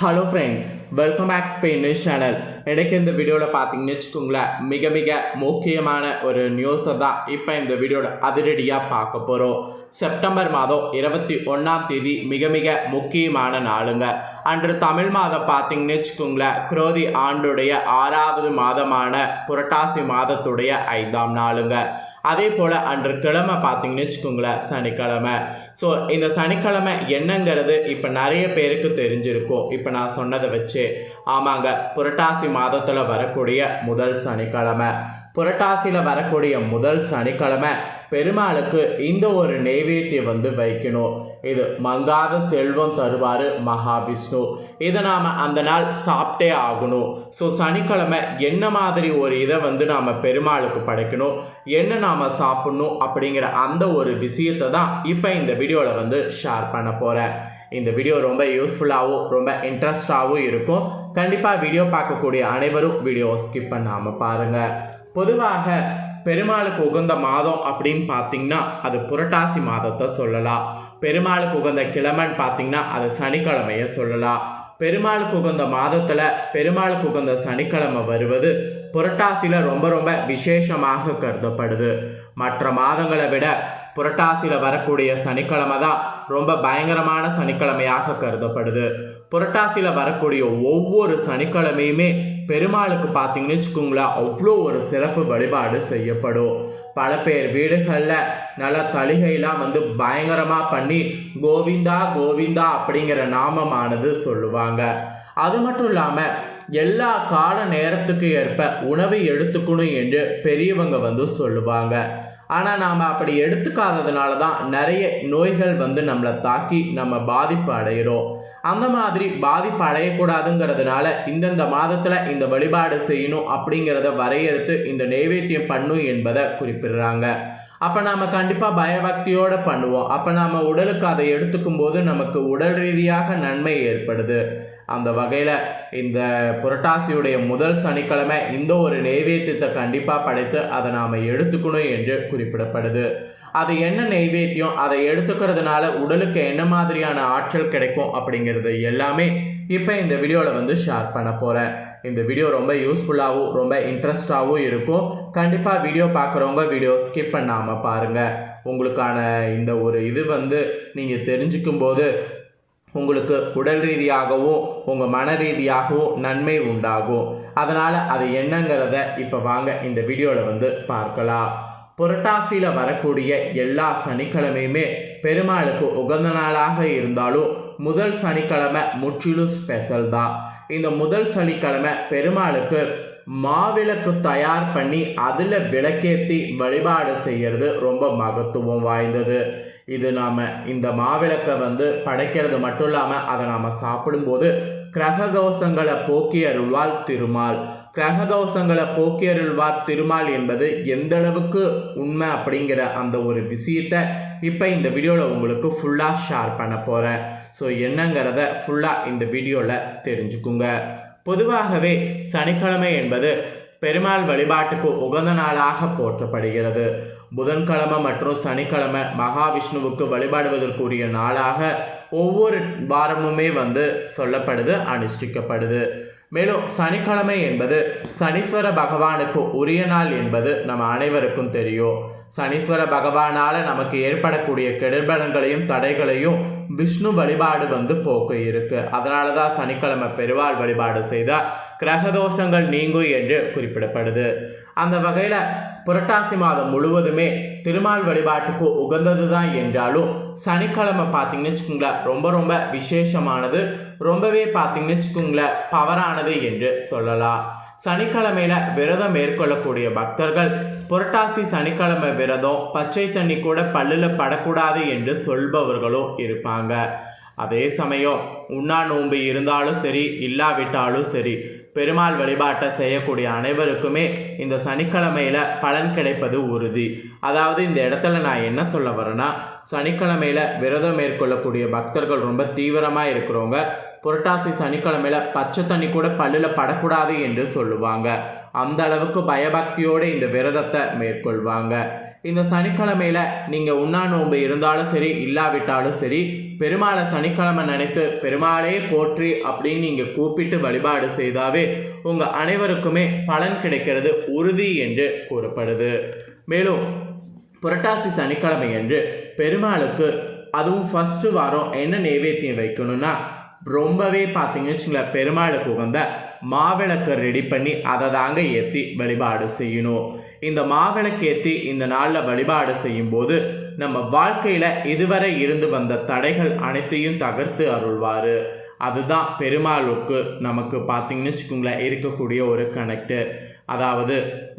Hello friends welcome back Spain news channel எனக்கு இந்த வீடியோவில் பார்த்தீங்கன்னு வச்சுக்கோங்களேன் மிக மிக முக்கியமான ஒரு நியூஸை தான் இப்போ இந்த வீடியோவில் அதிரடியாக பார்க்க போகிறோம் செப்டம்பர் மாதம் இருபத்தி ஒன்றாம் தேதி மிக மிக முக்கியமான நாளுங்க. அன்று தமிழ் மாதம் பார்த்தீங்கன்னு வச்சுக்கோங்களேன் குரோதி ஆண்டுடைய ஆறாவது மாதமான புரட்டாசி மாதத்துடைய ஐந்தாம் நாளுங்க. அதே போல் அன்று கிழமை பார்த்தீங்கன்னு வச்சுக்கோங்களேன் சனிக்கிழமை. ஸோ இந்த சனிக்கிழமை என்னங்கிறது இப்போ நிறைய பேருக்கு தெரிஞ்சிருக்கும். இப்போ நான் சொன்னதை வச்சு. ஆமாங்க புரட்டாசி மாதத்தில் வரக்கூடிய முதல் சனிக்கிழமை. புரட்டாசியில் வரக்கூடிய முதல் சனிக்கிழமை பெருமாளுக்கு இந்த ஒரு நெய்வேத்தியம் வந்து வைக்கணும். இது மங்காத செல்வம் தருவார் மகாவிஷ்ணு. இதை நாம் அந்த நாள் சாப்பிட்டே ஆகணும். ஸோ சனிக்கிழமை என்ன மாதிரி ஒரு இதை வந்து நாம் பெருமாளுக்கு படைக்கணும்? என்ன நாம் சாப்பிட்ணும்? அப்படிங்கிற அந்த ஒரு விஷயத்தை தான் இப்போ இந்த வீடியோவில் வந்து ஷேர் பண்ண போகிறேன் இந்த வீடியோ ரொம்ப யூஸ்ஃபுல்லாகவும் ரொம்ப இன்ட்ரெஸ்டாகவும் இருக்கும். கண்டிப்பாக வீடியோ பார்க்கக்கூடிய அனைவரும் வீடியோ ஸ்கிப் பண்ணாமல் பாருங்கள் பொதுவாக பெருமாளுக்கு உகந்த மாதம் அப்படின்னு பார்த்தீங்கன்னா அது புரட்டாசி மாதத்தை சொல்லலாம். பெருமாளுக்கு உகந்த கிழமைன்னு பார்த்தீங்கன்னா அது சனிக்கிழமையை சொல்லலாம். பெருமாளுக்கு உகந்த மாதத்தில் பெருமாளுக்கு உகந்த சனிக்கிழமை வருவது புரட்டாசியில் ரொம்ப ரொம்ப விசேஷமாக கருதப்படுது. மற்ற மாதங்களை விட புரட்டாசியில் வரக்கூடிய சனிக்கிழமை தான் ரொம்ப பயங்கரமான சனிக்கிழமையாக கருதப்படுது. புரட்டாசியில் வரக்கூடிய ஒவ்வொரு சனிக்கிழமையுமே பெருமாளுக்கு பார்த்தீங்கன்னு வச்சுக்கோங்களேன் அவ்வளோ ஒரு சிறப்பு வழிபாடு செய்யப்படும். பல பேர் வீடுகளில் நல்லா தளிகைலாம் வந்து பயங்கரமாக பண்ணி கோவிந்தா கோவிந்தா அப்படிங்கிற நாமமானது சொல்லுவாங்க. அது மட்டும் இல்லாமல் எல்லா கால நேரத்துக்கு ஏற்ப உணவை எடுத்துக்கணும் என்று பெரியவங்க வந்து சொல்லுவாங்க. ஆனால் நாம் அப்படி எடுத்துக்காததுனால தான் நிறைய நோய்கள் வந்து நம்மளை தாக்கி நம்ம பாதிப்பு அடைகிறோம் அந்த மாதிரி பாதிப்பு அடையக்கூடாதுங்கிறதுனால இந்தந்த மாதத்தில் இந்த வழிபாடு செய்யணும் அப்படிங்கிறத வரையறுத்து இந்த நைவேத்தியம் பண்ணும் என்பதை குறிப்பிடுறாங்க. அப்போ நாம் கண்டிப்பாக பயபக்தியோடு பண்ணுவோம். அப்போ நாம் உடலுக்கு அதை எடுத்துக்கும் போது நமக்கு உடல் ரீதியாக நன்மை ஏற்படுது. அந்த வகையில் இந்த புரட்டாசியுடைய முதல் சனிக்கிழமை இந்த ஒரு நெய்வேத்தியத்தை கண்டிப்பாக படைத்து அதை நாம் எடுத்துக்கணும் என்று குறிப்பிடப்படுது. அது என்ன நைவேத்தியம் அதை எடுத்துக்கிறதுனால உடலுக்கு என்ன மாதிரியான ஆற்றல் கிடைக்கும் அப்படிங்கிறது எல்லாமே இப்போ இந்த வீடியோவில் வந்து ஷேர் பண்ண போகிறேன் இந்த வீடியோ ரொம்ப யூஸ்ஃபுல்லாகவும் ரொம்ப இன்ட்ரெஸ்டாகவும் இருக்கும். கண்டிப்பாக வீடியோ பார்க்குறவங்க வீடியோ ஸ்கிப் பண்ணாமல் பாருங்கள் உங்களுக்கான இந்த ஒரு இது வந்து நீங்கள் தெரிஞ்சுக்கும் போது உங்களுக்கு உடல் ரீதியாகவும் உங்கள் மன ரீதியாகவும் நன்மை உண்டாகும். அதனால் அது என்னங்கிறத இப்போ வாங்க இந்த வீடியோவில் வந்து பார்க்கலாம். புரட்டாசியில் வரக்கூடிய எல்லா சனிக்கிழமையுமே பெருமாளுக்கு உகந்த நாளாக இருந்தாலும் முதல் சனிக்கிழமை முற்றிலும் ஸ்பெஷல் தான். இந்த முதல் சனிக்கிழமை பெருமாளுக்கு மாவிளக்கு தயார் பண்ணி அதில் விளக்கேற்றி வழிபாடு செய்கிறது ரொம்ப மகத்துவம் வாய்ந்தது. இது நாம் இந்த மாவிளக்கை வந்து படைக்கிறது மட்டும் இல்லாமல் அதை நாம் சாப்பிடும்போது கிரக கோஷங்களை போக்கி அருள்வாள் திருமால். கிரகதோஷங்களை போக்கியருள்வார் திருமால் என்பது எந்த அளவுக்கு உண்மை அப்படிங்கிற அந்த ஒரு விஷயத்தை இப்போ இந்த வீடியோவில் உங்களுக்கு ஃபுல்லாக ஷேர் பண்ண போகிறேன் ஸோ என்னங்கிறத ஃபுல்லாக இந்த வீடியோவில் தெரிஞ்சுக்குங்க. பொதுவாகவே சனிக்கிழமை என்பது பெருமாள் வழிபாட்டுக்கு உகந்த நாளாக போற்றப்படுகிறது. புதன்கிழமை மற்றும் சனிக்கிழமை மகாவிஷ்ணுவுக்கு வழிபாடுவதற்குரிய நாளாக ஒவ்வொரு வாரமுமே வந்து சொல்லப்படுது அனுஷ்டிக்கப்படுது. மேலும் சனிக்கிழமை என்பது சனீஸ்வர பகவானுக்கு உரிய நாள் என்பது நம்ம அனைவருக்கும் தெரியும். சனீஸ்வர பகவானால் நமக்கு ஏற்படக்கூடிய கெடுபலன்களையும் தடைகளையும் விஷ்ணு வழிபாடு வந்து போக்கு இருக்கு. அதனால தான் சனிக்கிழமை பெருவாள் வழிபாடு செய்தால் கிரகதோஷங்கள் நீங்கும் என்று குறிப்பிடப்படுது. அந்த வகையில் புரட்டாசி மாதம் முழுவதுமே திருமால் வழிபாட்டுக்கு உகந்தது தான் என்றாலும் சனிக்கிழமை பார்த்தீங்கன்னு வச்சுக்கோங்களேன் ரொம்ப ரொம்ப விசேஷமானது. ரொம்பவே பார்த்தீங்கன்னு வச்சுக்கோங்களேன் பவரானது என்று சொல்லலாம். சனிக்கிழமையில் விரதம் மேற்கொள்ளக்கூடிய பக்தர்கள் புரட்டாசி சனிக்கிழமை விரதம் பச்சை தண்ணி கூட பல்லில் படக்கூடாது என்று சொல்பவர்களும் இருப்பாங்க. அதே சமயம் உண்ணா நோன்பு இருந்தாலும் சரி இல்லாவிட்டாலும் சரி பெருமாள் வழிபாட்டை செய்யக்கூடிய அனைவருக்குமே இந்த சனிக்கிழமையில் பலன் கிடைப்பது உறுதி. அதாவது இந்த இடத்துல நான் என்ன சொல்ல வரேன்னா சனிக்கிழமையில் விரதம் மேற்கொள்ளக்கூடிய பக்தர்கள் ரொம்ப தீவிரமாக இருக்கிறவங்க புரட்டாசி சனிக்கிழமையில பச்சை தண்ணி கூட பல்லில் படக்கூடாது என்று சொல்லுவாங்க. அந்த அளவுக்கு பயபக்தியோடு இந்த விரதத்தை மேற்கொள்வாங்க. இந்த சனிக்கிழமையில நீங்க உண்ணா நோன்பு இருந்தாலும் சரி இல்லாவிட்டாலும் சரி பெருமாளை சனிக்கிழமை நினைத்து பெருமாளே போற்றி அப்படின்னு நீங்க கூப்பிட்டு வழிபாடு செய்தாவே உங்க அனைவருக்குமே பலன் கிடைக்கிறது உறுதி என்று கூறப்படுது. மேலும் புரட்டாசி சனிக்கிழமை என்று பெருமாளுக்கு அதுவும் ஃபஸ்ட்டு வாரம் என்ன நைவேத்தியம் வைக்கணும்னா ரொம்பவே பார்த்தீங்கன்னு வச்சுங்களேன் பெருமாளுக்கு உகந்த மாவிளக்கு ரெடி பண்ணி அதை தாங்க ஏற்றி வழிபாடு செய்யணும். இந்த மாவிளக்கேற்றி இந்த நாளில் வழிபாடு செய்யும்போது நம்ம வாழ்க்கையில் இதுவரை இருந்து வந்த தடைகள் அனைத்தையும் தகர்த்து அருள்வார். அதுதான் பெருமாளுக்கு நமக்கு பார்த்தீங்கன்னு வச்சுக்கோங்களேன் இருக்கக்கூடிய ஒரு கனெக்டு அதாவது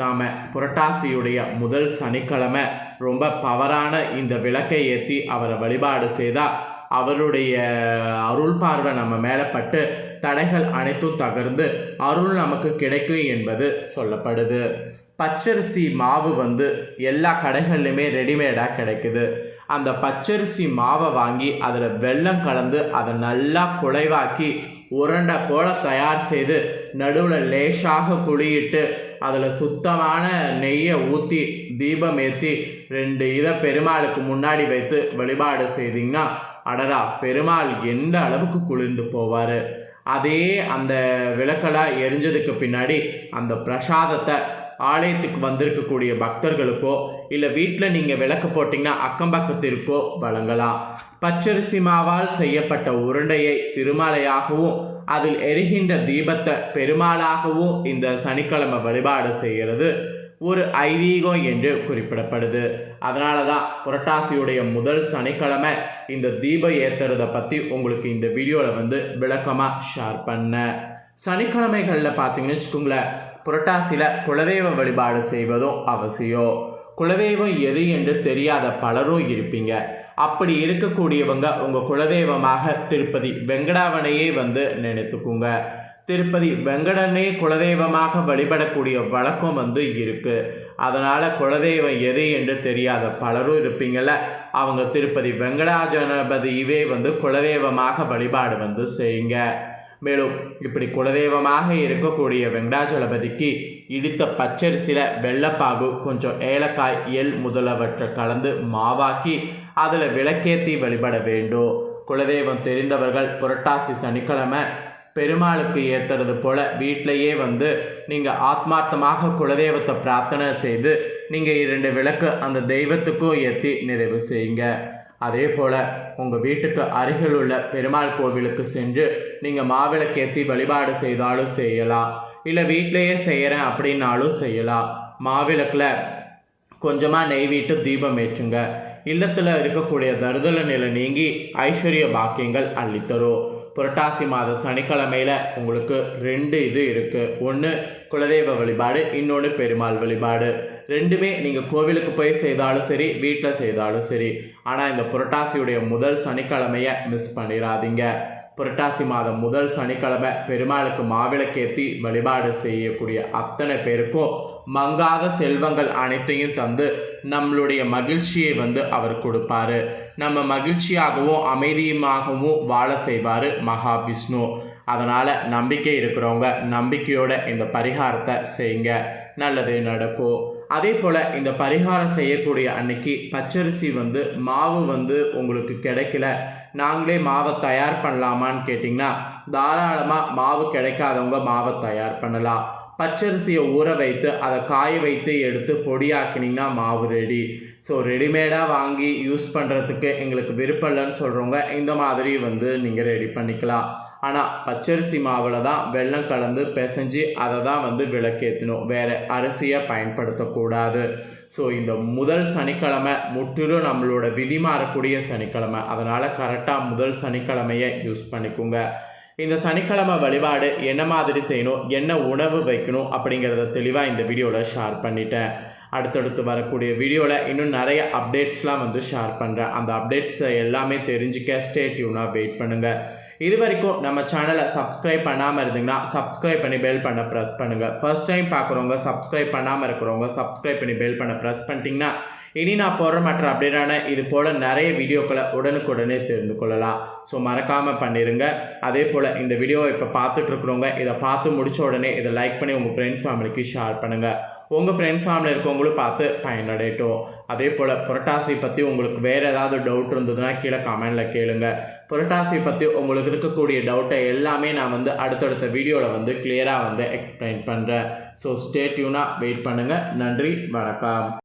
நாம் புரட்டாசியுடைய முதல் சனிக்கிழமை ரொம்ப பவரான இந்த விளக்கை ஏற்றி அவரை வழிபாடு செய்தால் அவருடைய அருள் பார்வை நம்ம மேலே பட்டு தடைகள் அனைத்தும் தகர்ந்து அருள் நமக்கு கிடைக்கும் என்பது சொல்லப்படுது. பச்சரிசி மாவு வந்து எல்லா கடைகள்லையுமே ரெடிமேடாக கிடைக்குது. அந்த பச்சரிசி மாவை வாங்கி அதில் வெள்ளம் கலந்து அதை நல்லா குழைவாக்கி உருண்டை போல தயார் செய்து நடுவில் லேசாக குழியிட்டு அதில் சுத்தமான நெய்யை ஊற்றி தீபம் ஏற்றி ரெண்டு இதை பெருமாளுக்கு முன்னாடி வைத்து வழிபாடு செய்தீங்கன்னா அடடா பெருமாள் எந்த அளவுக்கு குளிர்ந்து போவார்? அதே அந்த விளக்கெல்லாம் எரிஞ்சதுக்கு பின்னாடி அந்த பிரசாதத்தை ஆலயத்துக்கு வந்திருக்கக்கூடிய பக்தர்களுக்கோ இல்லை வீட்டில் நீங்கள் விளக்கு போட்டிங்கன்னா அக்கம் பக்கத்திற்கோ வழங்கலாம். பச்சரிசி மாவால் செய்யப்பட்ட உருண்டையை திருமலையாகவும் அதில் எரிகின்ற தீபத்தை பெருமாளாகவும் இந்த சனிக்கிழமை வழிபாடு செய்கிறது. ஒரு ஐதீகம் என்று குறிப்பிடப்படுது. அதனால தான் புரட்டாசியுடைய முதல் சனிக்கிழமை இந்த தீபம் ஏற்றுறதை பற்றி உங்களுக்கு இந்த வீடியோவில் வந்து விளக்கமாக ஷேர் பண்ணேன். சனிக்கிழமைகளில் பார்த்தீங்கன்னு வச்சுக்கோங்களேன் புரட்டாசியில் குலதெய்வ வழிபாடு செய்வதும் அவசியம். குலதெய்வம் எது என்று தெரியாத பலரும் இருப்பீங்க. அப்படி இருக்கக்கூடியவங்க உங்கள் குலதெய்வமாக திருப்பதி வெங்கடாவனையே வந்து நினைத்துக்குங்க. திருப்பதி வெங்கடனே குலதெய்வமாக வழிபடக்கூடிய வழக்கம் வந்து இருக்குது அதனால் குலதெய்வம் எது என்று தெரியாத பலரும் இருப்பீங்கள அவங்க திருப்பதி வெங்கடாஜனபதியவே வந்து குலதெய்வமாக வழிபாடு வந்து செய்யுங்க. மேலும் இப்படி குலதெய்வமாக இருக்கக்கூடிய வெங்கடாஜலபதிக்கு இடித்த பச்சரிசியில் வெள்ளப்பாகு கொஞ்சம் ஏலக்காய் எள் முதலவற்றை கலந்து மாவாக்கி அதில் விளக்கேற்றி வழிபட வேண்டும். குலதெய்வம் தெரிந்தவர்கள் புரட்டாசி சனிக்கிழமை பெருமாளுக்கு ஏற்றுறது போல் வீட்டிலையே வந்து நீங்கள் ஆத்மார்த்தமாக குலதெய்வத்தை பிரார்த்தனை செய்து நீங்கள் இரண்டு விளக்கு அந்த தெய்வத்துக்கும் ஏற்றி நிறைவு செய்யுங்க. அதே போல் உங்கள் வீட்டுக்கு அருகில் உள்ள பெருமாள் கோவிலுக்கு சென்று நீங்கள் மாவிளக்கேற்றி வழிபாடு செய்தாலும் செய்யலாம். இல்லை வீட்டிலையே செய்கிறேன் அப்படின்னாலும் செய்யலாம். மாவிளக்கில் கொஞ்சமாக நெய் வீட்டு தீபம் ஏற்றுங்க. இல்லத்தில் இருக்கக்கூடிய தருதல நிலை நீங்கி ஐஸ்வர்ய பாக்கியங்கள் அள்ளித்தரும். புரட்டாசி மாத சனிக்கிழமையில் உங்களுக்கு ரெண்டு இது இருக்குது ஒன்று குலதெய்வ வழிபாடு இன்னொன்று பெருமாள் வழிபாடு. ரெண்டுமே நீங்கள் கோவிலுக்கு போய் செய்தாலும் சரி வீட்டில் செய்தாலும் சரி. ஆனால் இந்த புரட்டாசியுடைய முதல் சனிக்கிழமையை மிஸ் பண்ணிடாதீங்க புரட்டாசி மாதம் முதல் சனிக்கிழமை பெருமாளுக்கு மாவிளக்கேற்றி வழிபாடு செய்யக்கூடிய அத்தனை பேருக்கும் மங்காத செல்வங்கள் அனைத்தையும் தந்து நம்மளுடைய மகிழ்ச்சியை வந்து அவர் கொடுப்பாரு. நம்ம மகிழ்ச்சியாகவும் அமைதியுமாகவும் வாழ செய்வார் மகாவிஷ்ணு. அதனால் நம்பிக்கை இருக்கிறவங்க நம்பிக்கையோட இந்த பரிகாரத்தை செய்யுங்க நல்லது நடக்கும். அதே போல் இந்த பரிகாரம் செய்யக்கூடிய அன்னைக்கு பச்சரிசி வந்து மாவு வந்து உங்களுக்கு கிடைக்கல. நாங்களே மாவை தயார் பண்ணலாமான்னு கேட்டிங்கன்னா தாராளமாக மாவு கிடைக்காதவங்க மாவை தயார் பண்ணலாம். பச்சரிசியை ஊற வைத்து அதை காய வைத்து எடுத்து பொடியாக்கினீங்கன்னா மாவு ரெடி ஸோ ரெடிமேடாக வாங்கி யூஸ் பண்ணுறதுக்கு எங்களுக்கு விருப்பம் இல்லைன்னு சொல்கிறவங்க இந்த மாதிரி வந்து நீங்கள் ரெடி பண்ணிக்கலாம். ஆனால் பச்சரிசி மாவில் தான் வெள்ளம் கலந்து பிசைஞ்சு அதை தான் வந்து விளக்கேற்றணும் வேறு அரிசியை பயன்படுத்தக்கூடாது. ஸோ இந்த முதல் சனிக்கிழமை முற்றிலும் நம்மளோட விதி மாறக்கூடிய சனிக்கிழமை. அதனால் கரெக்டாக முதல் சனிக்கிழமையை யூஸ் பண்ணிக்கோங்க. இந்த சனிக்கிழமை வழிபாடு என்ன மாதிரி செய்யணும்? என்ன உணவு வைக்கணும்? அப்படிங்கிறத தெளிவாக இந்த வீடியோவில் ஷேர் பண்ணிட்டேன். அடுத்தடுத்து வரக்கூடிய வீடியோவில் இன்னும் நிறைய அப்டேட்ஸ்லாம் வந்து ஷேர் பண்ணுறேன் அந்த அப்டேட்ஸை எல்லாமே தெரிஞ்சுக்க ஸ்டே டியூனாக வெயிட் பண்ணுங்கள் இது வரைக்கும் நம்ம சேனலை சப்ஸ்கிரைப் பண்ணாமல் இருந்தீங்கன்னா சப்ஸ்கிரைப் பண்ணி பெல் பண்ண ப்ரெஸ் பண்ணுங்கள் ஃபர்ஸ்ட் டைம் பார்க்குறவங்க சப்ஸ்கிரைப் பண்ணாமல் இருக்கிறவங்க சப்ஸ்கிரைப் பண்ணி பெல் பண்ண ப்ரெஸ் பண்ணிட்டீங்கன்னா இனி நான் போடுற மற்ற அப்டேட்டான இது போல் நிறைய வீடியோக்களை உடனுக்குடனே தெரிந்து கொள்ளலாம். ஸோ மறக்காமல் பண்ணிடுங்க அதே போல் இந்த வீடியோவை இப்போ பார்த்துட்ருக்குறவங்க இதை பார்த்து முடிச்ச உடனே இதை லைக் பண்ணி உங்கள் ஃப்ரெண்ட்ஸ் ஃபேமிலிக்கு ஷேர் பண்ணுங்கள் உங்கள் ஃப்ரெண்ட்ஸ் ஃபேமிலி இருக்கவங்களும் பார்த்து பயனடையட்டும். அதே போல் புரட்டாசி பற்றி உங்களுக்கு வேறு ஏதாவது டவுட் இருந்ததுன்னா கீழே கமெண்டில் கேளுங்க. புரட்டாசி பற்றி உங்களுக்கு இருக்கக்கூடிய டவுட்டை எல்லாமே நான் வந்து அடுத்தடுத்த வீடியோவில் வந்து கிளியராக வந்து எக்ஸ்பிளைன் பண்ணுறேன் ஸோ ஸ்டேட்யூனாக வெயிட் பண்ணுங்கள் நன்றி வணக்கம்.